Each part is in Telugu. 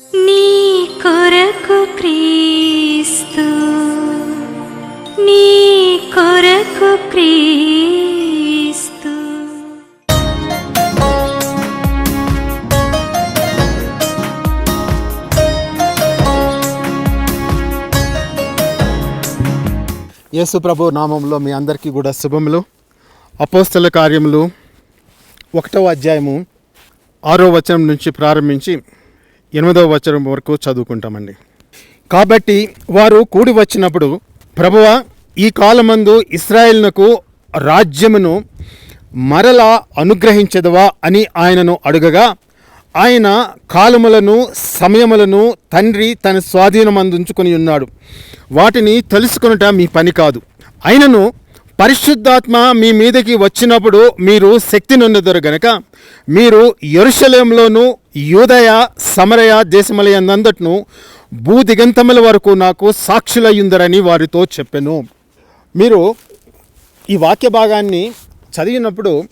నీ కొరకు క్రీస్తు నీ కొరకు క్రీస్తు. యేసు ప్రభు నామంలో మీ అందరికీ కూడా శుభములు. అపోస్తల కార్యములు ఒకటవ అధ్యాయము ఆరో వచనం నుంచి ప్రారంభించి ఎనిమిదవ వచనం వరకు చదువుకుంటామండి. కాబట్టి వారు కూడి వచ్చినప్పుడు ప్రభువ ఈ కాలమందు ఇస్రాయేల్నకు రాజ్యమును మరలా అనుగ్రహించదవా అని ఆయనను అడుగగా ఆయన కాలములను సమయములను తండ్రి తన స్వాధీనమందుంచుకొని ఉన్నాడు. వాటిని తెలుసుకొనుట మీ పని కాదు. అయినను పరిశుద్ధాత్మ మీ మీదకి వచ్చినప్పుడు మీరు శక్తి నొందుదరు గనక మీరు యెరూషలేంలోను యూదయ సమరయ దేశములయందంతట్ను భూదిగంతముల వరకు నాకు సాక్షులయ్యుందరని వారితో చెప్పెను. మీరు ఈ వాక్య భాగాన్ని చదివినప్పుడు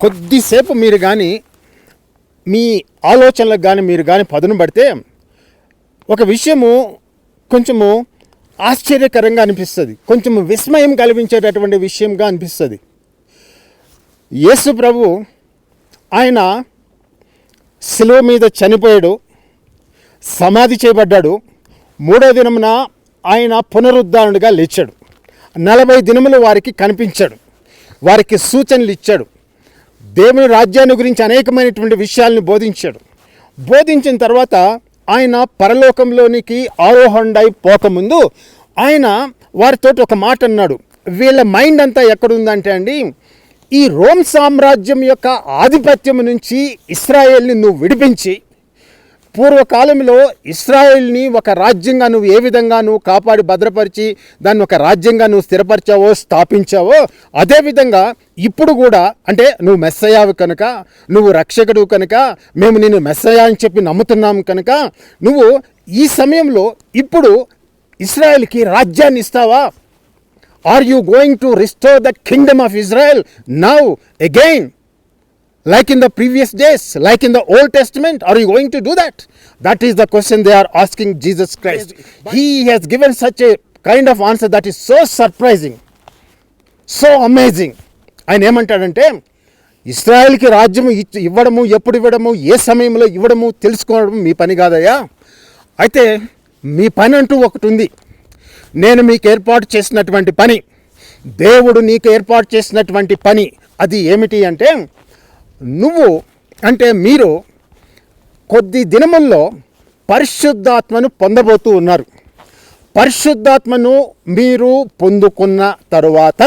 కొద్దిసేపు మీరు కానీ మీ ఆలోచనలకు కానీ మీరు కానీ పదును పడితే ఒక విషయము కొంచెము ఆశ్చర్యకరంగా అనిపిస్తుంది. కొంచెం విస్మయం కలిగించేటటువంటి విషయంగా అనిపిస్తుంది. యేసు ప్రభు ఆయన శిలువ మీద చనిపోయాడు సమాధి చేయబడ్డాడు. మూడో దినమున ఆయన పునరుద్ధారణుడిగా లేచాడు. నలభై దినములు వారికి కనిపించాడు వారికి సూచనలు ఇచ్చాడు. దేవుని రాజ్యాన్ని గురించి అనేకమైనటువంటి విషయాలను బోధించాడు. బోధించిన తర్వాత ఆయన పరలోకంలోనికి ఆరోహణై పోకముందు ఆయన వారితో ఒక మాట అన్నాడు. వీళ్ళ మైండ్ అంతా ఎక్కడుందంటే అండి ఈ రోమ్ సామ్రాజ్యం యొక్క ఆధిపత్యం నుంచి ఇస్రాయేల్ని నువ్వు విడిపించి పూర్వకాలంలో ఇస్రాయేల్ని ఒక రాజ్యంగా నువ్వు ఏ విధంగా నువ్వు కాపాడి భద్రపరిచి దాన్ని ఒక రాజ్యంగా నువ్వు స్థిరపరిచావో స్థాపించావో అదేవిధంగా ఇప్పుడు కూడా అంటే నువ్వు మెస్సయావు కనుక నువ్వు రక్షకుడు కనుక మేము నిన్ను మెస్సయా అని చెప్పి నమ్ముతున్నాం కనుక నువ్వు ఈ సమయంలో ఇప్పుడు ఇస్రాయేల్కి రాజ్యాన్ని ఇస్తావా? Are you going to restore that kingdom of Israel now again like in the previous days like in the Old Testament are you going to do that that is the question they are asking Jesus Christ he has given such a kind of answer that is so surprising so amazing ఆయన ఏమంటాడంటే ఇస్రాయల్కి రాజ్యము ఇవ్వడము ఎప్పుడు ఇవ్వడము ఏ సమయంలో ఇవ్వడము తెలుసుకోవడము మీ పని కాదయ్యా. అయితే మీ పని అంటూ ఒకటి ఉంది. నేను మీకు ఏర్పాటు చేసినటువంటి పని దేవుడు నీకు ఏర్పాటు చేసినటువంటి పని అది ఏమిటి అంటే నువ్వు అంటే మీరు కొద్ది దినముల్లో పరిశుద్ధాత్మను పొందబోతూ ఉన్నారు. పరిశుద్ధాత్మను మీరు పొందుకున్న తరువాత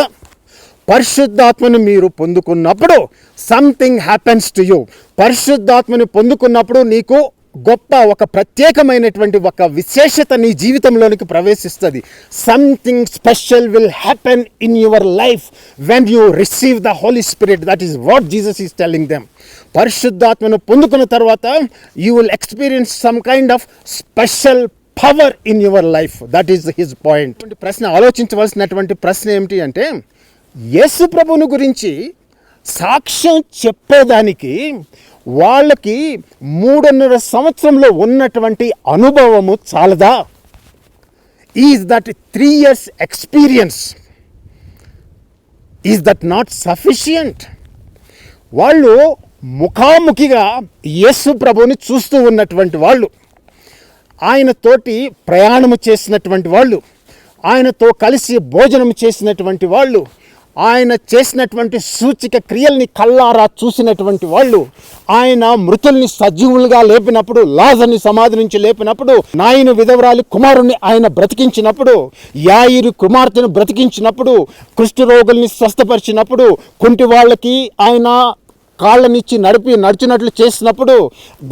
పరిశుద్ధాత్మను మీరు పొందుకున్నప్పుడు సంథింగ్ హ్యాపెన్స్ టు యూ పరిశుద్ధాత్మను పొందుకున్నప్పుడు నీకు గొప్ప ఒక ప్రత్యేకమైనటువంటి ఒక విశేషత నీ జీవితంలోనికి ప్రవేశిస్తుంది. Something special will happen in your life when you receive the holy spirit that is what Jesus is telling them పరిశుద్ధాత్మను పొందుకున్న తర్వాత you will experience some kind of special power in your life that is his point ప్రశ్న ఆలోచించవలసినటువంటి ప్రశ్న ఏమిటి అంటే యేసు ప్రభుని గురించి సాక్ష్యం చెప్పేదానికి వాళ్ళకి మూడున్నర సంవత్సరంలో ఉన్నటువంటి అనుభవము చాలదా? Is that three years experience is that not sufficient వాళ్ళు ముఖాముఖిగా యేసు ప్రభుని చూస్తూ ఉన్నటువంటి వాళ్ళు ఆయనతోటి ప్రయాణము చేసినటువంటి వాళ్ళు ఆయనతో కలిసి భోజనం చేసినటువంటి వాళ్ళు ఆయన చేసినటువంటి సూచిక క్రియల్ని కల్లారా చూసినటువంటి వాళ్ళు ఆయన మృతుల్ని సజీవులుగా లేపినప్పుడు లాజర్ని సమాధి నుంచి లేపినప్పుడు నాయను విధవరాలి కుమారుణ్ణి ఆయన బ్రతికించినప్పుడు యాయిరు కుమార్తెను బ్రతికించినప్పుడు కుష్ఠరోగుల్ని స్వస్థపరిచినప్పుడు కుంటి వాళ్ళకి ఆయన కాళ్ళనిచ్చి నడిపి నడిచినట్లు చేసినప్పుడు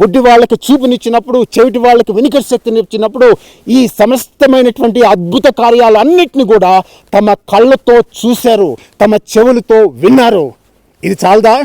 గుడ్డి వాళ్ళకి చూపునిచ్చినప్పుడు చెవిటి వాళ్ళకి వినికిడి శక్తిని ఇచ్చినప్పుడు ఈ సమస్తమైనటువంటి అద్భుత కార్యాలన్నింటినీ కూడా తమ కళ్ళతో చూశారు తమ చెవులతో విన్నారు. ఇది చాలదా?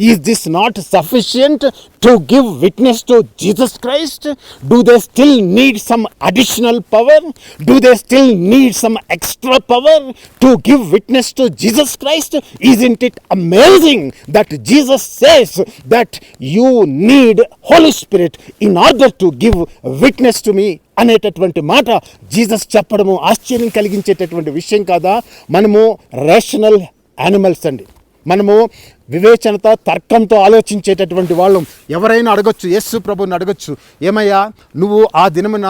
Is this not sufficient to give witness to Jesus Christ do they still need some additional power do they still need some extra power to give witness to Jesus Christ is isn't it amazing that Jesus says that you need holy spirit in order to give witness to me అనేటటువంటి మాట జీసస్ చెప్పడము ఆశ్చర్యం కలిగించేటటువంటి విషయం కాదా? మనము రేషనల్ యానిమల్స్ అండి. మనము వివేచనతో తర్కంతో ఆలోచించేటటువంటి వాళ్ళం. ఎవరైనా అడగచ్చు యేసు ప్రభుని అడగొచ్చు ఏమయ్యా నువ్వు ఆ దినమున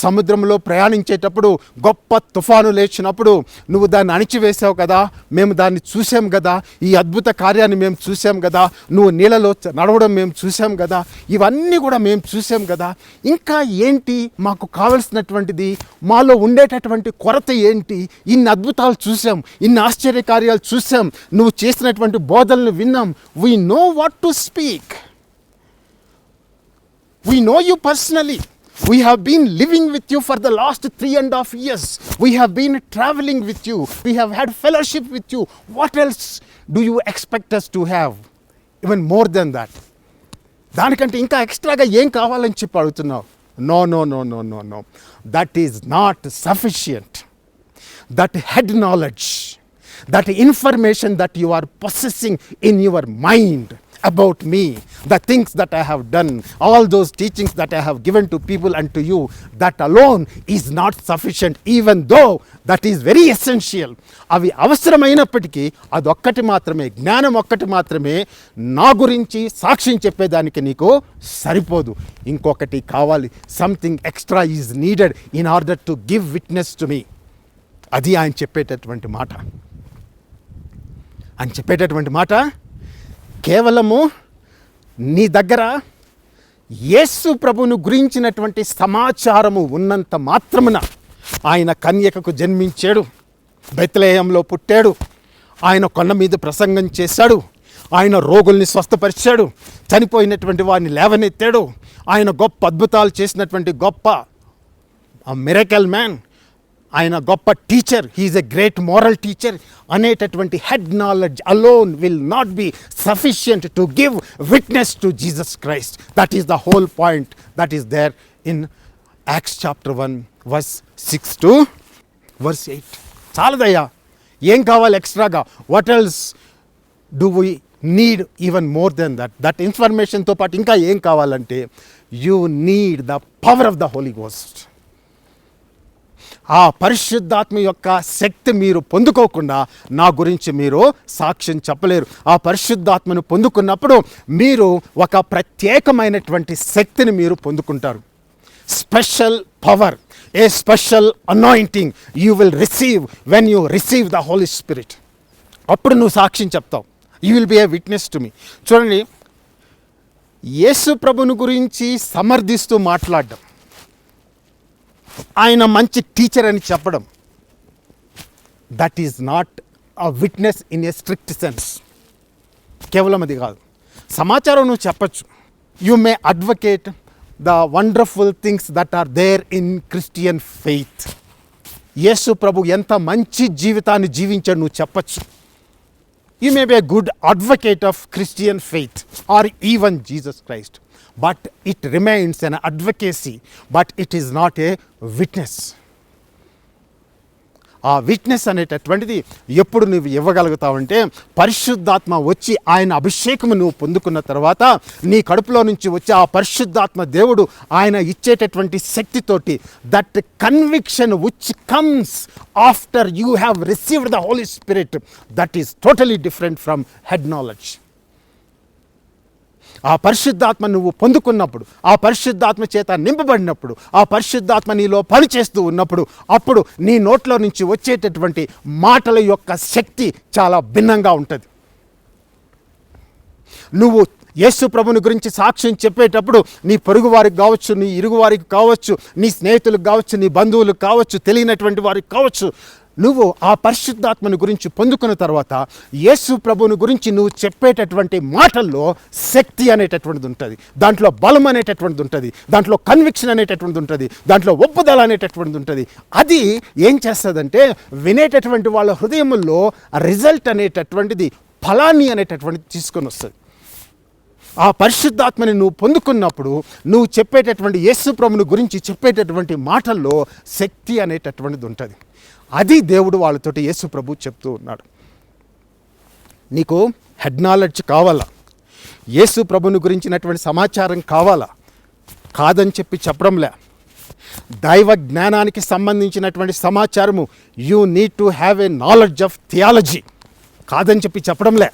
సముద్రంలో ప్రయాణించేటప్పుడు గొప్ప తుఫాను లేచినప్పుడు నువ్వు దాన్ని అణిచివేసావు కదా మేము దాన్ని చూసాం కదా ఈ అద్భుత కార్యాన్ని మేము చూసాం కదా నువ్వు నీళ్ళలో నడవడం మేము చూసాం కదా ఇవన్నీ కూడా మేము చూసాం కదా. ఇంకా ఏంటి మాకు కావలసినటువంటిది? మాలో ఉండేటటువంటి కొరత ఏంటి? ఇన్ని అద్భుతాలు చూసాం ఇన్ని ఆశ్చర్య కార్యాలు చూసాం నువ్వు చేసినటువంటి బోధనలు విన్నాం we know what to speak We know you personally. We have been living with you for the last three and a half years. We have been traveling with you. We have had fellowship with you. What else do you expect us to have? Even more than that. దానికంటే ఇంకా ఎక్స్ట్రాగా ఏం కావాలని చెప్పి అడుగుతున్నావు no no no no no no that is not sufficient that head knowledge, that information that you are possessing in your mind about me, the things that I have done, all those teachings that I have given to people and to you, that alone is not sufficient, even though that is very essential. అవి అవసరమైనప్పటికీ అదొక్కటి మాత్రమే జ్ఞానం ఒక్కటి మాత్రమే నా గురించి సాక్ష్యం చెప్పేదానికి నీకు సరిపోదు ఇంకొకటి కావాలి something extra is needed in order to give witness to me అది ఆయన చెప్పేటటువంటి మాట అని చెప్పేటటువంటి మాట కేవలము నీ దగ్గర యేసు ప్రభును గురించినటువంటి సమాచారము ఉన్నంత మాత్రమున ఆయన కన్యకకు జన్మించాడు. బెత్లహేయంలో పుట్టాడు. ఆయన కొండ మీద ప్రసంగం చేశాడు. ఆయన రోగుల్ని స్వస్థపరిచాడు. చనిపోయినటువంటి వారిని లేవనెత్తాడు. ఆయన గొప్ప అద్భుతాలు చేసినటువంటి గొప్ప మిరకల్ మ్యాన్ ఆయన గొప్ప teacher he is a great moral teacher అనేటటువంటి head knowledge alone will not be sufficient to give witness to Jesus Christ that is the whole point that is there in Acts chapter one verse six to verse eight చాలదయ్యా ఏం కావాలి ఎక్స్ట్రాగా what else do we need even more than that that ఇన్ఫర్మేషన్తో పాటు ఇంకా ఏం కావాలంటే you need the power of the holy ghost ఆ పరిశుద్ధాత్మ యొక్క శక్తి మీరు పొందుకోకుండా నా గురించి మీరు సాక్ష్యం చెప్పలేరు. ఆ పరిశుద్ధాత్మను పొందుకున్నప్పుడు మీరు ఒక ప్రత్యేకమైనటువంటి శక్తిని మీరు పొందుకుంటారు. Special power a special anointing you will receive when you receive the holy spirit అప్పుడు నువ్వు సాక్ష్యం చెప్తావు. You will be a witness to me చూడండి యేసు ప్రభుని గురించి సమర్థిస్తూ మాట్లాడడం. ఆయన మంచి టీచర్ అని చెప్పడం. That is not a witness in a strict sense కేవలం అది కాదు. సమాచారం నువ్వు చెప్పచ్చు. You may advocate the wonderful things that are there in Christian faith Yesu ప్రభు ఎంత మంచి జీవితాన్ని జీవించాడు నువ్వు చెప్పచ్చు. You may be a good advocate of Christian faith or even Jesus Christ but it remains an advocacy but it is not a witness ఆ విట్నెస్ అనేటటువంటిది ఎప్పుడు నువ్వు ఇవ్వగలుగుతావంటే పరిశుద్ధాత్మ వచ్చి ఆయన అభిషేకము నువ్వు పొందుకున్న తర్వాత నీ కడుపులో నుంచి వచ్చే ఆ పరిశుద్ధాత్మ దేవుడు ఆయన ఇచ్చేటటువంటి శక్తితోటి that conviction which comes after you have received the holy spirit that is totally different from head knowledge ఆ పరిశుద్ధాత్మ నువ్వు పొందుకున్నప్పుడు ఆ పరిశుద్ధాత్మ చేత నింపబడినప్పుడు ఆ పరిశుద్ధాత్మ నీలో పనిచేస్తూ ఉన్నప్పుడు అప్పుడు నీ నోట్లో నుంచి వచ్చేటటువంటి మాటల యొక్క శక్తి చాలా భిన్నంగా ఉంటుంది. నువ్వు యేసు ప్రభుని గురించి సాక్ష్యం చెప్పేటప్పుడు నీ పొరుగు వారికి కావచ్చు నీ ఇరుగు వారికి కావచ్చు నీ స్నేహితులకు కావచ్చు నీ బంధువులకు కావచ్చు తెలియనటువంటి వారికి కావచ్చు నువ్వు ఆ పరిశుద్ధాత్మని గురించి పొందుకున్న తర్వాత యేసు ప్రభుని గురించి నువ్వు చెప్పేటటువంటి మాటల్లో శక్తి అనేటటువంటిది ఉంటుంది. దాంట్లో బలం అనేటటువంటిది ఉంటుంది. దాంట్లో కన్విక్షన్ అనేటటువంటిది ఉంటుంది. దాంట్లో ఒప్పుదల అనేటటువంటిది ఉంటుంది. అది ఏం చేస్తుందంటే వినేటటువంటి వాళ్ళ హృదయముల్లో రిజల్ట్ అనేటటువంటిది ఫలాన్ని అనేటటువంటిది తీసుకొని వస్తుంది. ఆ పరిశుద్ధాత్మని నువ్వు పొందుకున్నప్పుడు నువ్వు చెప్పేటటువంటి యేసు ప్రభుని గురించి చెప్పేటటువంటి మాటల్లో శక్తి అనేటటువంటిది ఉంటుంది. అది దేవుడు వాళ్ళతోటి యేసు ప్రభు చెప్తూ ఉన్నాడు. నీకు హెడ్ నాలెడ్జ్ కావాలా? యేసు ప్రభుని గురించినటువంటి సమాచారం కావాలా? కాదని చెప్పి చెప్పడంలే. దైవ జ్ఞానానికి సంబంధించినటువంటి సమాచారము you need to have a knowledge of theology కాదని చెప్పి చెప్పడంలే.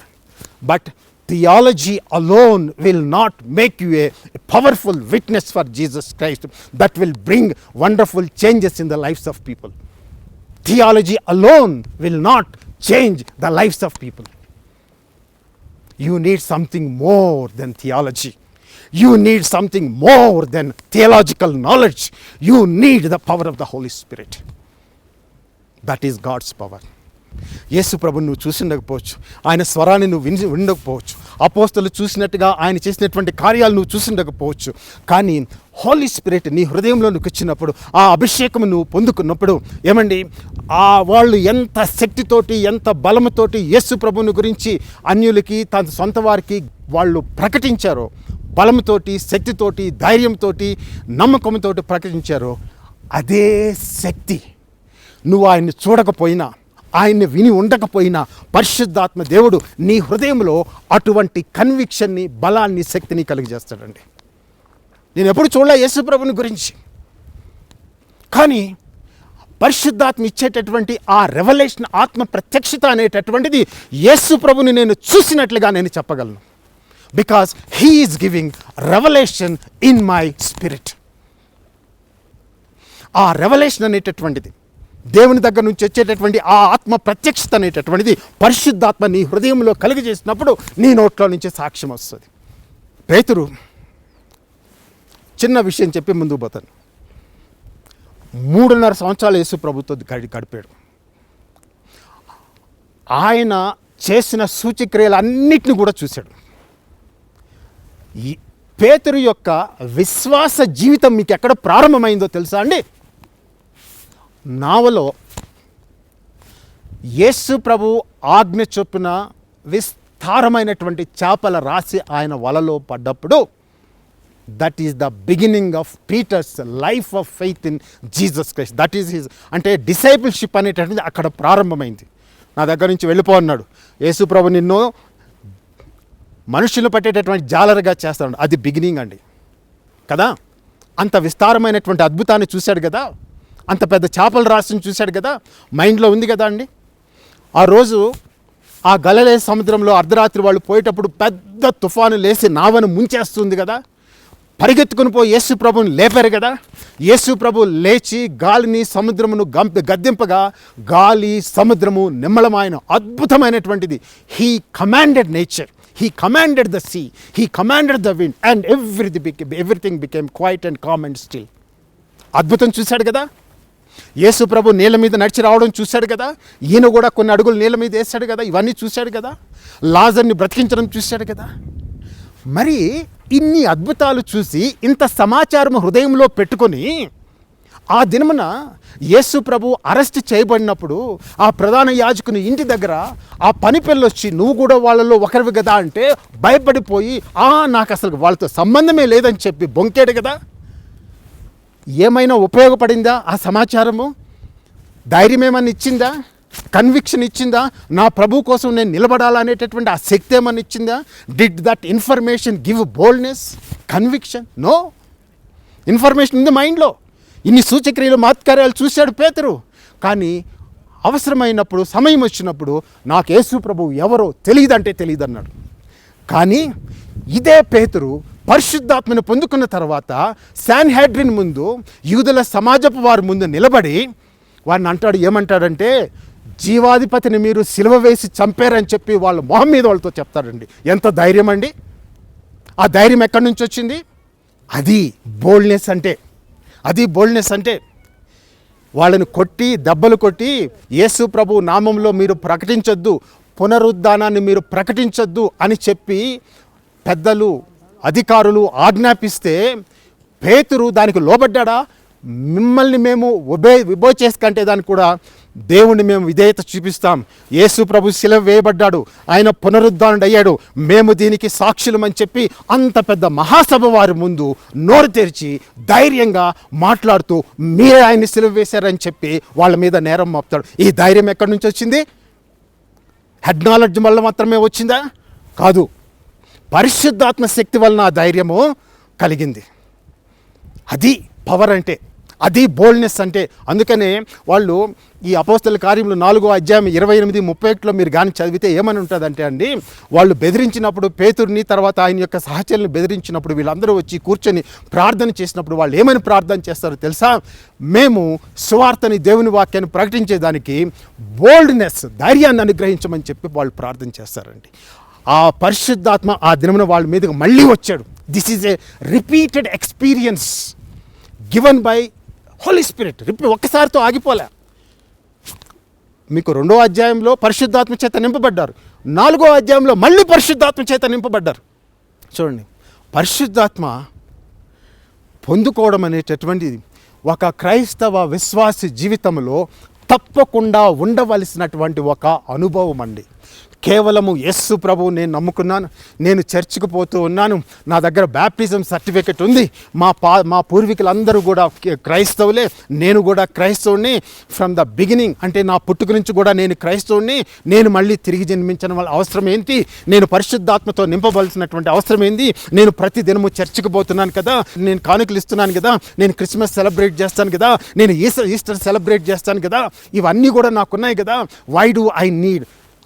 But theology alone will not make you a powerful witness for Jesus Christ that will bring wonderful changes in the lives of people theology alone will not change the lives of people. You need something more than theology. You need something more than theological knowledge. You need the power of the Holy Spirit. That is God's power. Yesu ప్రభు నువ్వు చూసి ఉండకపోవచ్చు ఆయన స్వరాన్ని నువ్వు విని ఉండకపోవచ్చు. అపోస్తలు చూసినట్టుగా ఆయన చేసినటువంటి కార్యాలు నువ్వు చూసి ఉండకపోవచ్చు కానీ హోలీ స్పిరిట్ నీ హృదయంలో నువ్వు ఇచ్చినప్పుడు ఆ అభిషేకం నువ్వు పొందుకున్నప్పుడు ఏమండి? ఆ వాళ్ళు ఎంత శక్తితోటి ఎంత బలముతోటి యేసు ప్రభుని గురించి అన్యులకి తన సొంత వారికి వాళ్ళు ప్రకటించారో బలముతోటి శక్తితోటి ధైర్యంతోటి నమ్మకంతో ప్రకటించారో అదే శక్తి. నువ్వు ఆయన్ని చూడకపోయినా ఆయన్ని విని ఉండకపోయినా పరిశుద్ధాత్మ దేవుడు నీ హృదయంలో అటువంటి కన్విక్షన్ని బలాన్ని శక్తిని కలిగజేస్తాడండి. నేను ఎప్పుడు చూడలే యేసుప్రభుని గురించి. కానీ పరిశుద్ధాత్మ ఇచ్చేటటువంటి ఆ రెవల్యూషన్ ఆత్మ ప్రత్యక్షత అనేటటువంటిది యేసు ప్రభుని నేను చూసినట్లుగా నేను చెప్పగలను. Because he is giving revolution in my spirit ఆ రెవల్యూషన్ అనేటటువంటిది దేవుని దగ్గర నుంచి వచ్చేటటువంటి ఆ ఆత్మ ప్రత్యక్షత అనేటటువంటిది పరిశుద్ధాత్మ నీ హృదయంలో కలిగజేసినప్పుడు నీ నోట్లో నుంచి సాక్ష్యం వస్తుంది. పేతురు చిన్న విషయం చెప్పి ముందుకు పోతాను. మూడున్నర సంవత్సరాలు యేసు ప్రభుత్వ గడిపాడు. ఆయన చేసిన సూచక్రియలు అన్నిటిని కూడా చూశాడు. ఈ పేతురు యొక్క విశ్వాస జీవితం మీకు ఎక్కడ ప్రారంభమైందో తెలుసా అండి? నావలో యేసు ప్రభు ఆజ్ఞ చొప్పున విస్తారమైనటువంటి చేపల రాసి ఆయన వలలో పడ్డప్పుడు that is the beginning of Peter's life of faith in Jesus Christ that is his అంటే డిసైపుల్షిప్ అనేటటువంటిది అక్కడ ప్రారంభమైంది. నా దగ్గర నుంచి వెళ్ళిపో అన్నాడు. యేసు ప్రభు నిన్ను మనుషులు పట్టేటటువంటి జాలరుగా చేస్తాడు. అది బిగినింగ్ అండి. కదా? అంత విస్తారమైనటువంటి అద్భుతాన్ని చూశాడు కదా? అంత పెద్ద చేపల రాసిని చూశాడు కదా మైండ్లో ఉంది కదా అండి. ఆ రోజు ఆ గలలే సముద్రంలో అర్ధరాత్రి వాళ్ళు పోయేటప్పుడు పెద్ద తుఫాను లేసి నావను ముంచేస్తుంది కదా. పరిగెత్తుకుని పోయి యేసు ప్రభుని లేపారు కదా. యేసు ప్రభు లేచి గాలిని సముద్రమును గంప గద్దెంపగా గాలి సముద్రము నిమ్మలమైన అద్భుతమైనటువంటిది. He commanded nature he commanded the sea he commanded the wind and every బికే everything became quiet and calm and still అద్భుతం చూశాడు కదా. యేసు ప్రభు నీళ్ళ మీద నడిచి రావడం చూశాడు కదా? ఈయన కూడా కొన్ని అడుగులు నీళ్ళ మీద వేశాడు కదా? ఇవన్నీ చూశాడు కదా? లాజర్ని బ్రతికించడం చూశాడు కదా? మరి ఇన్ని అద్భుతాలు చూసి ఇంత సమాచారం హృదయంలో పెట్టుకొని ఆ దినమున యేసు ప్రభు అరెస్ట్ చేయబడినప్పుడు ఆ ప్రధాన యాజకుని ఇంటి దగ్గర ఆ పని వచ్చి నువ్వు కూడా వాళ్ళలో ఒకరివి కదా? అంటే భయపడిపోయి ఆ నాకు అసలు వాళ్ళతో సంబంధమే లేదని చెప్పి బొంకేడు కదా? ఏమైనా ఉపయోగపడిందా? ఆ సమాచారము? ధైర్యం ఏమన్నా ఇచ్చిందా? కన్విక్షన్ ఇచ్చిందా? నా ప్రభు కోసం నేను నిలబడాలనేటటువంటి ఆ శక్తి ఏమన్నా ఇచ్చిందా? Did that information give boldness conviction no information ఉంది మైండ్లో ఇన్ని సూచక్రియలు మాత్కార్యాలు చూశాడు పేతురు. కానీ అవసరమైనప్పుడు సమయం వచ్చినప్పుడు నాకు యేసు ప్రభు ఎవరో తెలియదంటే తెలియదు అన్నాడు కానీ ఇదే పేతురు పరిశుద్ధాత్మను పొందుకున్న తర్వాత శాన్ హ్యాడ్రిన్ ముందు యూదుల సమాజపు వారి ముందు నిలబడి వాడిని అంటాడు ఏమంటాడంటే జీవాధిపతిని మీరు సిలువ వేసి చంపారని చెప్పి వాళ్ళ మొహం మీద వాళ్ళతో చెప్తాడండి ఎంత ధైర్యం అండి? ఆ ధైర్యం ఎక్కడి నుంచి వచ్చింది? అది బోల్డ్నెస్ అంటే అది బోల్డ్నెస్ అంటే వాళ్ళని కొట్టి దెబ్బలు కొట్టి యేసు ప్రభు నామంలో మీరు ప్రకటించొద్దు పునరుద్ధానాన్ని మీరు ప్రకటించొద్దు అని చెప్పి పెద్దలు అధికారులు ఆజ్ఞాపిస్తే పేతురు దానికి లోబడ్డాడా? మిమ్మల్ని మేము ఉభే విబో చేసుకంటే దానికి కూడా దేవుణ్ణి మేము విధేయత చూపిస్తాం. యేసు ప్రభు శిలవ వేయబడ్డాడు. ఆయన పునరుద్ధానుడు అయ్యాడు. మేము దీనికి సాక్షులమని చెప్పి అంత పెద్ద మహాసభ వారి ముందు నోరు తెరిచి ధైర్యంగా మాట్లాడుతూ మీరే ఆయన్ని సిలువ వేశారని చెప్పి వాళ్ళ మీద నేరం మోపుతాడు. ఈ ధైర్యం ఎక్కడి నుంచి వచ్చింది? హెడ్ నాలెడ్జ్ వల్ల మాత్రమే వచ్చిందా? కాదు. పరిశుద్ధాత్మ శక్తి వలన ఆ ధైర్యము కలిగింది. అది పవర్ అంటే అది బోల్డ్నెస్ అంటే. అందుకనే వాళ్ళు ఈ అపోస్తల కార్యంలో నాలుగో అధ్యాయం ఇరవై ఎనిమిది ముప్పై ఒకటిలో మీరు కానీ చదివితే ఏమని ఉంటుందంటే అండి వాళ్ళు బెదిరించినప్పుడు పేతుర్ని తర్వాత ఆయన యొక్క సహచరులను బెదిరించినప్పుడు వీళ్ళందరూ వచ్చి కూర్చొని ప్రార్థన చేసినప్పుడు వాళ్ళు ఏమని ప్రార్థన చేస్తారో తెలుసా? మేము సువార్తని దేవుని వాక్యాన్ని ప్రకటించేదానికి బోల్డ్నెస్ ధైర్యాన్ని అనుగ్రహించమని చెప్పి వాళ్ళు ప్రార్థన చేస్తారండి. ఆ పరిశుద్ధాత్మ ఆ దినమున వాళ్ళ మీదకి మళ్ళీ వచ్చాడు. This is a repeated experience given by holy spirit రిపీ ఒక్కసారితో ఆగిపోలే. మీకు రెండో అధ్యాయంలో పరిశుద్ధాత్మ చేత నింపబడ్డారు. నాలుగో అధ్యాయంలో మళ్ళీ పరిశుద్ధాత్మ చేత నింపబడ్డారు. చూడండి. పరిశుద్ధాత్మ పొందుకోవడం అనేటటువంటిది ఒక క్రైస్తవ విశ్వాసి జీవితంలో తప్పకుండా ఉండవలసినటువంటి ఒక అనుభవం అండి. కేవలము యస్సు ప్రభు నేను నమ్ముకున్నాను. నేను చర్చికి పోతూ ఉన్నాను. నా దగ్గర బ్యాప్టిజం సర్టిఫికెట్ ఉంది. మా పా మా పూర్వీకులందరూ కూడా క్రైస్తవులే. నేను కూడా క్రైస్తవుని ఫ్రమ్ ద బిగినింగ్ అంటే నా పుట్టుక నుంచి కూడా నేను క్రైస్తవుని నేను మళ్ళీ తిరిగి జన్మించడం వల్ల అవసరం ఏంటి? నేను పరిశుద్ధాత్మతో నింపవలసినటువంటి అవసరం ఏంది? నేను ప్రతి దినము చర్చికి పోతున్నాను కదా? నేను కానుకలు ఇస్తున్నాను కదా? నేను క్రిస్మస్ సెలబ్రేట్ చేస్తాను కదా? నేను ఈస్టర్ ఈస్టర్ సెలబ్రేట్ చేస్తాను కదా? ఇవన్నీ కూడా నాకున్నాయి కదా? Why do I need?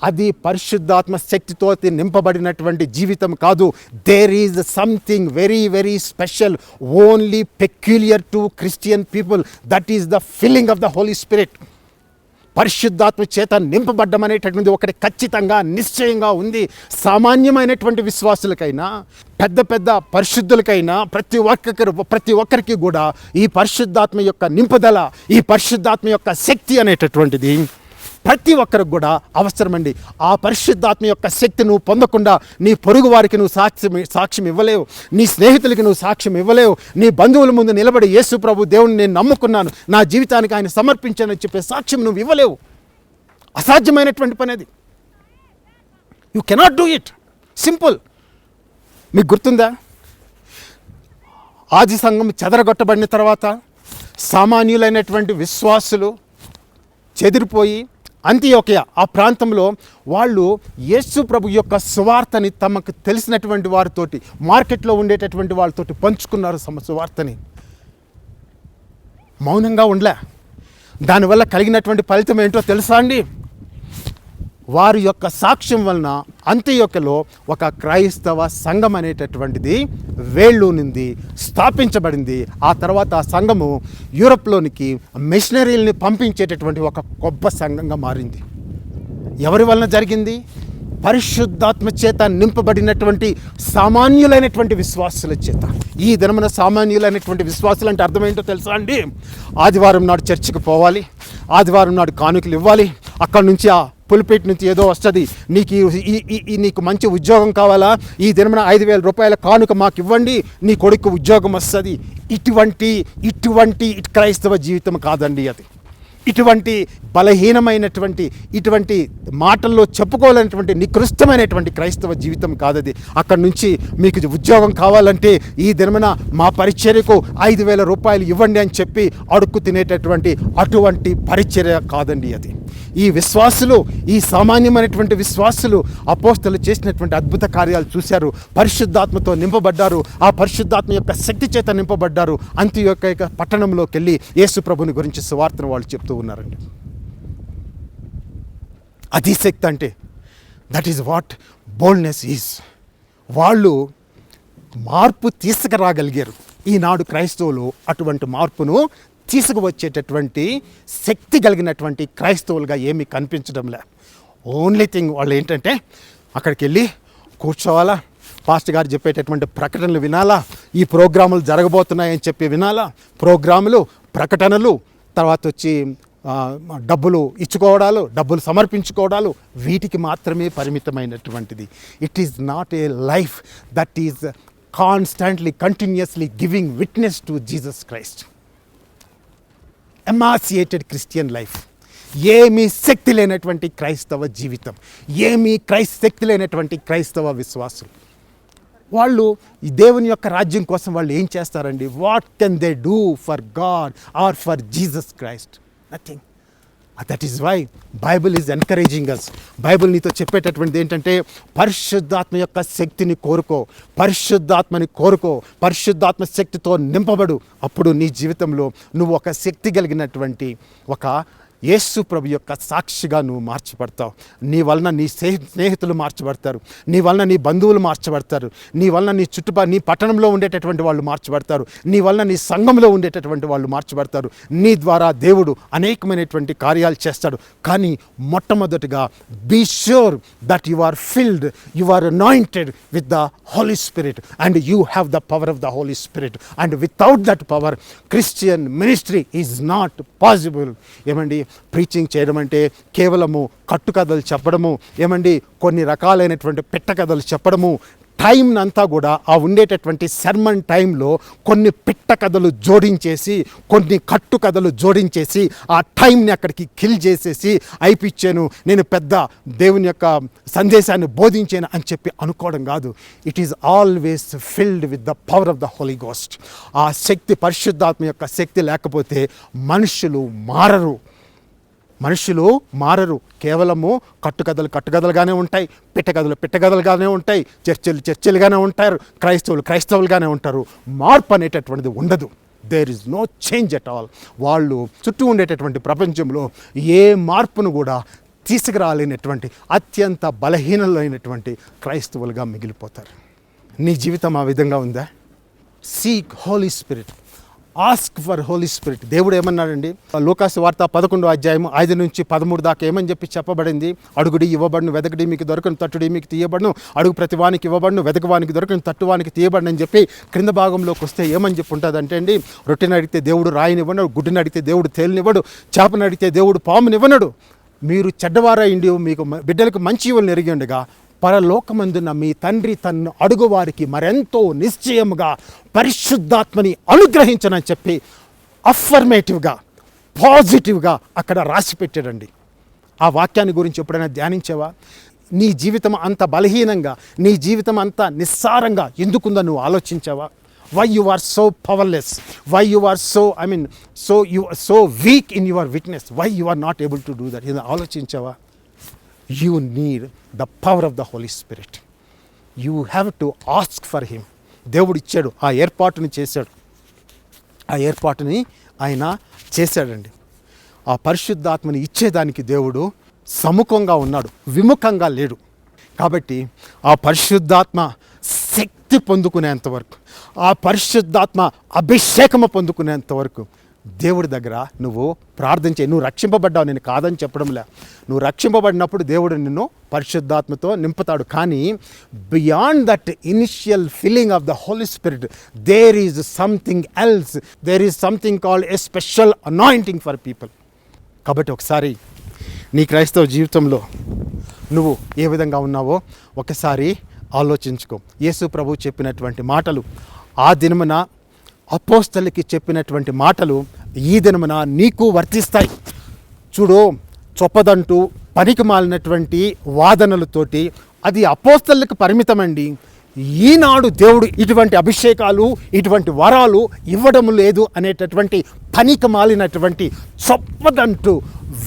అది పరిశుద్ధాత్మ శక్తితో నింపబడినటువంటి జీవితం కాదు. There is something very very special only peculiar to Christian people that is the feeling of the holy spirit పరిశుద్ధాత్మ చేత నింపబడ్డం అనేటటువంటి ఒకటి ఖచ్చితంగా నిశ్చయంగా ఉంది. సామాన్యమైనటువంటి విశ్వాసులకైనా పెద్ద పెద్ద పరిశుద్ధులకైనా ప్రతి ఒక్కరు ప్రతి ఒక్కరికి కూడా ఈ పరిశుద్ధాత్మ యొక్క నింపుదల ఈ పరిశుద్ధాత్మ యొక్క శక్తి అనేటటువంటిది ప్రతి ఒక్కరికి కూడా అవసరమండి. ఆ పరిశుద్ధాత్మ యొక్క శక్తి నువ్వు పొందకుండా నీ పొరుగు వారికి నువ్వు సాక్ష్యం సాక్ష్యం ఇవ్వలేవు. నీ స్నేహితులకి నువ్వు సాక్ష్యం ఇవ్వలేవు. నీ బంధువుల ముందు నిలబడి యేసు ప్రభు దేవుని నేను నమ్ముకున్నాను. నా జీవితానికి ఆయన సమర్పించానని చెప్పే సాక్ష్యం నువ్వు ఇవ్వలేవు. అసాధ్యమైనటువంటి పని అది. You cannot do it simple మీకు గుర్తుందా? ఆది సంఘం చెదరగొట్టబడిన తర్వాత సామాన్యులైనటువంటి విశ్వాసులు చెదిరిపోయి అంత్యోకయ ఆ ప్రాంతంలో వాళ్ళు యేసు ప్రభు యొక్క సువార్తని తమకు తెలిసినటువంటి వారితోటి మార్కెట్లో ఉండేటటువంటి వాళ్ళతోటి పంచుకున్నారు సమ సువార్తని. మౌనంగా ఉండలే. దానివల్ల కలిగినటువంటి ఫలితం ఏంటో తెలుసా అండి? వారి యొక్క సాక్ష్యం వలన అంత్యొక్కలో ఒక క్రైస్తవ సంఘం అనేటటువంటిది వేళ్ళూనింది స్థాపించబడింది. ఆ తర్వాత ఆ సంఘము యూరప్లోనికి మిషనరీల్ని పంపించేటటువంటి ఒక గొప్ప సంఘంగా మారింది. ఎవరి వలన జరిగింది? పరిశుద్ధాత్మ చేత నింపబడినటువంటి సామాన్యులైనటువంటి విశ్వాసుల చేత. ఈ దినమున సామాన్యులైనటువంటి విశ్వాసులు అంటే అర్థం ఏంటో తెలుసా అండి? ఆదివారం నాడు చర్చికి పోవాలి. ఆదివారం నాడు కానుకలు ఇవ్వాలి. అక్కడ నుంచి ఆ పులిపేట నుంచి ఏదో వస్తుంది. నీకు ఈ- ఈ- ఈ నీకు మంచి ఉద్యోగం కావాలా? ఈ దినమున ఐదు వేల రూపాయల కానుక మాకు ఇవ్వండి. నీ కొడుకు ఉద్యోగం వస్తుంది. ఇటువంటి ఇటువంటి క్రైస్తవ జీవితం కాదండి అది. ఇటువంటి బలహీనమైనటువంటి ఇటువంటి మాటల్లో చెప్పుకోలేనటువంటి నికృష్టమైనటువంటి క్రైస్తవ జీవితం కాదది. అక్కడి నుంచి మీకు ఉద్యోగం కావాలంటే ఈ దినమున మా పరిచర్యకు ఐదు వేల రూపాయలు ఇవ్వండి అని చెప్పి అడుక్కు తినేటటువంటి అటువంటి పరిచర్య కాదండి అది. ఈ విశ్వాసులు ఈ సామాన్యమైనటువంటి విశ్వాసులు అపోస్తలు చేసినటువంటి అద్భుత కార్యాలు చూశారు. పరిశుద్ధాత్మతో నింపబడ్డారు. ఆ పరిశుద్ధాత్మ యొక్క శక్తి చేత నింపబడ్డారు. అంత్య యొక్క పట్టణంలోకి వెళ్ళి యేసు ప్రభుని గురించి సువార్తను వాళ్ళు చెప్తూ ఉన్నారండి. అతిశక్తి అంటే that is what boldness is వాళ్ళు మార్పు తీసుకురాగలిగారు. ఈనాడు క్రైస్తవులు అటువంటి మార్పును తీసుకువచ్చేటటువంటి శక్తి కలిగినటువంటి క్రైస్తవులుగా ఏమీ కనిపించడంలే ఓన్లీ థింగ్ వాళ్ళు ఏంటంటే అక్కడికి వెళ్ళి కూర్చోవాలా? పాస్ట్ గారు చెప్పేటటువంటి ప్రకటనలు వినాలా? ఈ ప్రోగ్రాములు జరగబోతున్నాయని చెప్పి వినాలా? ప్రోగ్రాములు ప్రకటనలు తర్వాత వచ్చి డబ్బులు ఇచ్చుకోవడాలు డబ్బులు సమర్పించుకోవడాలు వీటికి మాత్రమే పరిమితమైనటువంటిది. It is not a life that is constantly continuously giving witness to Jesus Christ emaciated Christian life ఏమీ శక్తి లేనటువంటి క్రైస్తవ జీవితం. ఏమీ క్రైస్త శక్తి లేనటువంటి క్రైస్తవ విశ్వాసం. వాళ్ళు ఈ దేవుని యొక్క రాజ్యం కోసం వాళ్ళు ఏం చేస్తారండి? What can they do for God or for Jesus Christ nothing that is why Bible is encouraging us Bible నీతో చెప్పేటటువంటిది ఏంటంటే పరిశుద్ధాత్మ యొక్క శక్తిని కోరుకో. పరిశుద్ధాత్మని కోరుకో. పరిశుద్ధాత్మ శక్తితో నింపబడు. అప్పుడు నీ జీవితంలో నువ్వు ఒక శక్తి కలిగినటువంటి ఒక యేసు ప్రభు యొక్క సాక్షిగా నువ్వు మార్చబడతావు. నీ వలన నీ స్నేహి స్నేహితులు మార్చబడతారు. నీ వలన నీ బంధువులు మార్చబడతారు. నీ వలన నీ చుట్టుపక్కల నీ పట్టణంలో ఉండేటటువంటి వాళ్ళు మార్చబడతారు. నీ వలన నీ సంఘంలో ఉండేటటువంటి వాళ్ళు మార్చబడతారు. నీ ద్వారా దేవుడు అనేకమైనటువంటి కార్యాలు చేస్తాడు. కానీ మొట్టమొదటిగా be sure that you are filled you are anointed with the Holy Spirit and you have the power of the Holy Spirit and without that power Christian ministry is not possible ఏమండి? ప్రీచింగ్ చేయడం అంటే కేవలము కట్టుకథలు చెప్పడము ఏమండి? కొన్ని రకాలైనటువంటి పిట్టకథలు చెప్పడము టైం అంతా కూడా ఆ ఉండేటటువంటి శర్మన్ టైంలో కొన్ని పిట్ట కథలు జోడించేసి కొన్ని కట్టు కథలు జోడించేసి ఆ టైంని అక్కడికి కిల్ చేసేసి అయిపిచ్చాను నేను పెద్ద దేవుని యొక్క సందేశాన్ని బోధించాను అని చెప్పి అనుకోవడం కాదు. It is always filled with the power of the Holy Ghost ఆ శక్తి పరిశుద్ధాత్మ యొక్క శక్తి లేకపోతే మనుషులు మారరు. మనుషులు మారరు. కేవలము కట్టుకథలు కట్టుకథలుగానే ఉంటాయి పిట్టకథలు పిట్టకథలుగానే ఉంటాయి చర్చలు చర్చలుగానే ఉంటారు క్రైస్తవులు క్రైస్తవులుగానే ఉంటారు. మార్పు అనేటటువంటిది ఉండదు. There is no change at all వాళ్ళు చుట్టూ ఉండేటటువంటి ప్రపంచంలో ఏ మార్పును కూడా తీసుకురాలేనటువంటి అత్యంత బలహీనలైనటువంటి క్రైస్తవులుగా మిగిలిపోతారు. నీ జీవితం ఆ విధంగా ఉందా? Seek Holy Spirit ask for Holy Spirit దేవుడు ఏమన్నాడండి? లోకాసు వార్త పదకొండో అధ్యాయం ఐదు నుంచి పదమూడు దాకా ఏమని చెప్పి చెప్పబడింది? అడుగుడి ఇవ్వబడును వెదకడి మీకు దొరకను తట్టుడి మీకు తీయబడును. అడుగు ప్రతివానికి ఇవ్వబడును వెదకవానికి దొరకను తట్టువానికి తీయబడును అని చెప్పి క్రింద భాగంలోకి వస్తే ఏమని చెప్పి ఉంటుంది అంటే అండి రొట్టెని అడిగితే దేవుడు రాయినివ్వడు గుడ్డిని అడిగితే దేవుడు తేలినివ్వడు చేపని అడిగితే దేవుడు పామునివ్వనడు. మీరు చెడ్డవారైండి మీకు బిడ్డలకు మంచి ఇవ్వని ఎరిగి ఉండగా పరలోకమందున మీ తండ్రి తన్ను అడుగువారికి మరెంతో నిశ్చయముగా పరిశుద్ధాత్మని అనుగ్రహించనని చెప్పి అఫర్మేటివ్గా పాజిటివ్గా అక్కడ రాసి పెట్టాడండి ఆ వాక్యాన్ని గురించి ఎప్పుడైనా ధ్యానించావా? నీ జీవితం అంత బలహీనంగా నీ జీవితం అంత నిస్సారంగా ఎందుకుందో నువ్వు ఆలోచించావా? Why you are so powerless why you are so I mean so you so weak in your witness why you are not able to do that ఇది ఆలోచించావా? You need the power of the Holy Spirit you have to ask for him దేవుడు ఇచ్చాడు. ఆ ఏర్పాటుని చేశాడు. ఆ ఏర్పాటుని ఆయన చేశాడండి. ఆ పరిశుద్ధాత్మని ఇచ్చేదానికి దేవుడు సముఖంగా ఉన్నాడు. విముఖంగా లేడు. కాబట్టి ఆ పరిశుద్ధాత్మ శక్తి పొందుకునేంత వరకు ఆ పరిశుద్ధాత్మ అభిషేకము పొందుకునేంత వరకు దేవుడి దగ్గర నువ్వు ప్రార్థన చేయి. నువ్వు రక్షింపబడ్డావు నేను కాదని చెప్పడంలే. నువ్వు రక్షింపబడినప్పుడు దేవుడు నిన్ను పరిశుద్ధాత్మతో నింపుతాడు. కానీ beyond that initial feeling of the Holy Spirit there is something else there is something called a special anointing for people కాబట్టి ఒకసారి నీ క్రైస్తవ జీవితంలో నువ్వు ఏ విధంగా ఉన్నావో ఒకసారి ఆలోచించుకో. యేసు ప్రభు చెప్పినటువంటి మాటలు ఆ దినమున అపోస్తలకి చెప్పినటువంటి మాటలు ఈ దినమున నీకు వర్తిస్తాయి. చూడు చొప్పదంటూ పనికి మాలినటువంటి వాదనలతోటి అది అపోస్తలకు పరిమితమండి. ఈనాడు దేవుడు ఇటువంటి అభిషేకాలు ఇటువంటి వరాలు ఇవ్వడం లేదు అనేటటువంటి పనికి మాలినటువంటి చొప్పదంటూ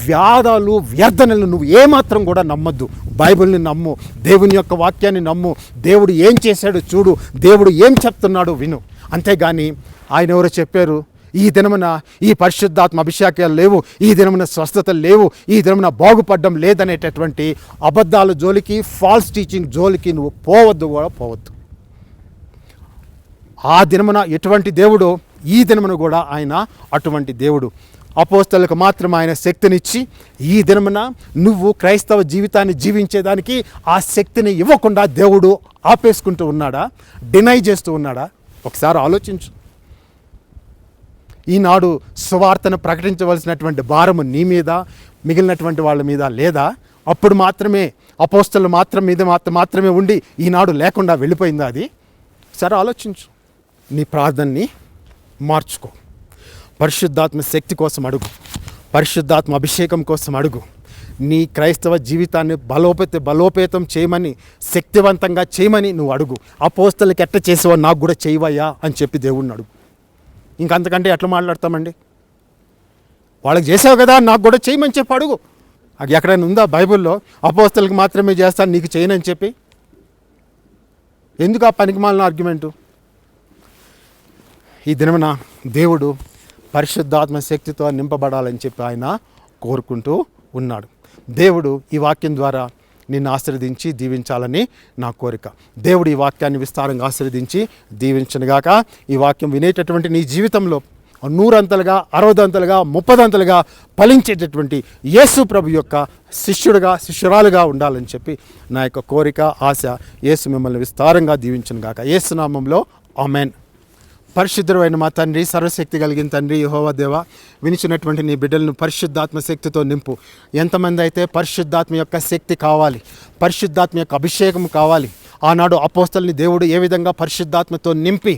వ్యాధాలు వ్యర్థనలు నువ్వు ఏమాత్రం కూడా నమ్మద్దు. బైబిల్ని నమ్ము దేవుని యొక్క వాక్యాన్ని నమ్ము. దేవుడు ఏం చేశాడో చూడు దేవుడు ఏం చెప్తున్నాడో విను. అంతేగాని ఆయన ఎవరో చెప్పారు ఈ దినమున ఈ పరిశుద్ధాత్మ అభిషేకాలు లేవు ఈ దినమున స్వస్థతలు లేవు ఈ దినమున బాగుపడడం లేదనేటటువంటి అబద్ధాల జోలికి ఫాల్స్ టీచింగ్ జోలికి నువ్వు పోవద్దు కూడా పోవద్దు. ఆ దినమున ఎటువంటి దేవుడో ఈ దినమున కూడా ఆయన అటువంటి దేవుడు. అపోస్తలకు మాత్రం ఆయన శక్తినిచ్చి ఈ దినమున నువ్వు క్రైస్తవ జీవితాన్ని జీవించేదానికి ఆ శక్తిని ఇవ్వకుండా దేవుడు ఆపేసుకుంటూ ఉన్నాడా? డినై చేస్తూ ఉన్నాడా? ఒకసారి ఆలోచించు. ఈనాడు సువార్తను ప్రకటించవలసినటువంటి భారము నీ మీద మిగిలినటువంటి వాళ్ళ మీద లేదా? అప్పుడు మాత్రమే అపోస్తలు మాత్రం మీద మాత్రం మాత్రమే ఉండి ఈనాడు లేకుండా వెళ్ళిపోయిందా అది? సరే ఆలోచించు. నీ ప్రార్థనని మార్చుకో. పరిశుద్ధాత్మ శక్తి కోసం అడుగు. పరిశుద్ధాత్మ అభిషేకం కోసం అడుగు. నీ క్రైస్తవ జీవితాన్ని బలోపేత బలోపేతం చేయమని శక్తివంతంగా చేయమని నువ్వు అడుగు. ఆ పోస్తలకి ఎట్ట చేసేవా నాకు కూడా చేయవయ్యా అని చెప్పి దేవుడిని అడుగు. ఇంకంతకంటే ఎట్లా మాట్లాడతామండి? వాళ్ళకి చేసావు కదా నాకు కూడా చేయమని చెప్పి అడుగు. అది ఎక్కడైనా ఉందా బైబిల్లో? అపోస్తలకి మాత్రమే చేస్తాను నీకు చేయనని చెప్పి? ఎందుకు ఆ పనికి మాలిన ఆర్గ్యుమెంటు? ఈ దినమున దేవుడు పరిశుద్ధాత్మ శక్తితో నింపబడాలని చెప్పి ఆయన కోరుకుంటూ ఉన్నాడు. దేవుడు ఈ వాక్యం ద్వారా నిన్ను ఆశీర్వదించి దీవించాలని నా కోరిక. దేవుడు ఈ వాక్యాన్ని విస్తారంగా ఆశీర్వదించి దీవించనుగాక. ఈ వాక్యం వినేటటువంటి నీ జీవితంలో నూరంతలుగా అరవదంతలుగా ముప్పదంతలుగా ఫలించేటటువంటి యేసు ప్రభు యొక్క శిష్యుడుగా శిష్యురాలుగా ఉండాలని చెప్పి నా యొక్క కోరిక ఆశ యేసు మిమ్మల్ని విస్తారంగా దీవించనుగాక. యేసు నామంలో ఆమెన్. పరిశుద్ధమైన మా తండ్రి సర్వశక్తి కలిగిన తండ్రి యెహోవా దేవ వినిచినటువంటి నీ బిడ్డలను పరిశుద్ధాత్మ శక్తితో నింపు. ఎంతమంది అయితే పరిశుద్ధాత్మ యొక్క శక్తి కావాలి పరిశుద్ధాత్మ యొక్క అభిషేకం కావాలి ఆనాడు అపోస్తల్ని దేవుడు ఏ విధంగా పరిశుద్ధాత్మతో నింపి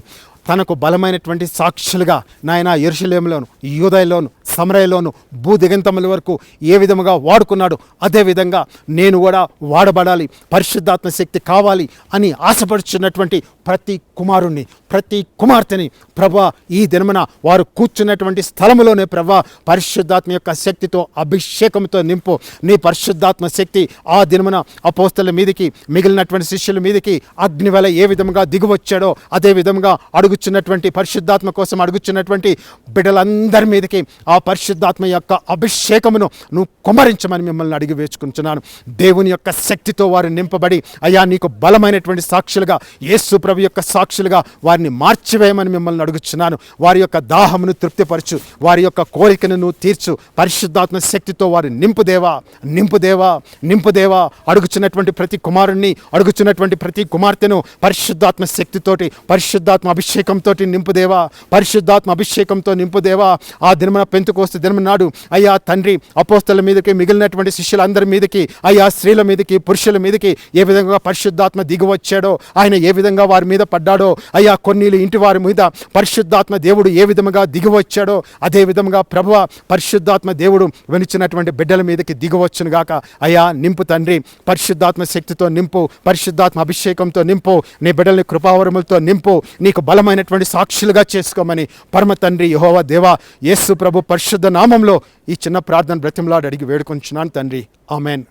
తనకు బలమైనటువంటి సాక్షులుగా నాయన ఎరుషలేములోను యూదయలోను సమరయలోను భూ దిగంతముల వరకు ఏ విధముగా వాడుకున్నాడు అదేవిధంగా నేను కూడా వాడబడాలి పరిశుద్ధాత్మ శక్తి కావాలి అని ఆశపడుచున్నటువంటి ప్రతి కుమారుణ్ణి ప్రతి కుమార్తెని ప్రభా ఈ దినమున వారు కూర్చున్నటువంటి స్థలములోనే ప్రభా పరిశుద్ధాత్మ యొక్క శక్తితో అభిషేకంతో నింపు. నీ పరిశుద్ధాత్మ శక్తి ఆ దినమున అపోస్తల మీదికి మిగిలినటువంటి శిష్యుల మీదకి అగ్నివల ఏ విధముగా దిగువచ్చాడో అదే విధముగా అడుగుచున్నటువంటి పరిశుద్ధాత్మ కోసం అడుగుచున్నటువంటి బిడ్డలందరి మీదకి ఆ పరిశుద్ధాత్మ యొక్క అభిషేకమును నువ్వు కుమరించమని మిమ్మల్ని అడిగి వేచుకుంటున్నాను. దేవుని యొక్క శక్తితో వారు నింపబడి అయ్యా నీకు బలమైనటువంటి సాక్షులుగా యేసు ప్రభు యొక్క సాక్షులుగా వారిని మార్చివేయమని మిమ్మల్ని అడుగుచున్నాను. వారి యొక్క దాహమును తృప్తిపరచు వారి యొక్క కోరికను నువ్వు తీర్చు. పరిశుద్ధాత్మ శక్తితో వారు నింపుదేవా నింపుదేవా నింపుదేవా అడుగుచున్నటువంటి ప్రతి కుమారుణ్ణి అడుగుచున్నటువంటి ప్రతి కుమార్తెను పరిశుద్ధాత్మ శక్తితోటి పరిశుద్ధాత్మ అభిషేకంతో నింపుదేవా. పరిశుద్ధాత్మ అభిషేకంతో నింపుదేవా. ఆ దినమున పెంతుకోస్తు దినము నాడు అయ్యా తండ్రి అపోస్తల మీదకి మిగిలినటువంటి శిష్యులందరి మీదకి అయ్యా స్త్రీల మీదకి పురుషుల మీదకి ఏ విధంగా పరిశుద్ధాత్మ దిగువచ్చాడో ఆయన ఏ విధంగా వారి మీద పడ్డాడో అయ్యా కొన్నిలు ఇంటి వారి మీద పరిశుద్ధాత్మ దేవుడు ఏ విధముగా దిగువచ్చాడో అదే విధముగా ప్రభువ పరిశుద్ధాత్మ దేవుడు వెనిచినటువంటి బిడ్డల మీదకి దిగువచ్చును గాక. అయ్యా నింపు తండ్రి పరిశుద్ధాత్మ శక్తితో నింపు పరిశుద్ధాత్మ అభిషేకంతో నింపు నీ బిడ్డల్ని కృపావరములతో నింపు నీకు నిజమైనటువంటి సాక్షులుగా చేసుకోమని పరమ తండ్రి యహోవా దేవా యేసు ప్రభు పరిశుద్ధ నామంలో ఈ చిన్న ప్రార్థన బ్రతిమలాడి అడిగి వేడుకొంచున్నాను తండ్రి. ఆమెన్.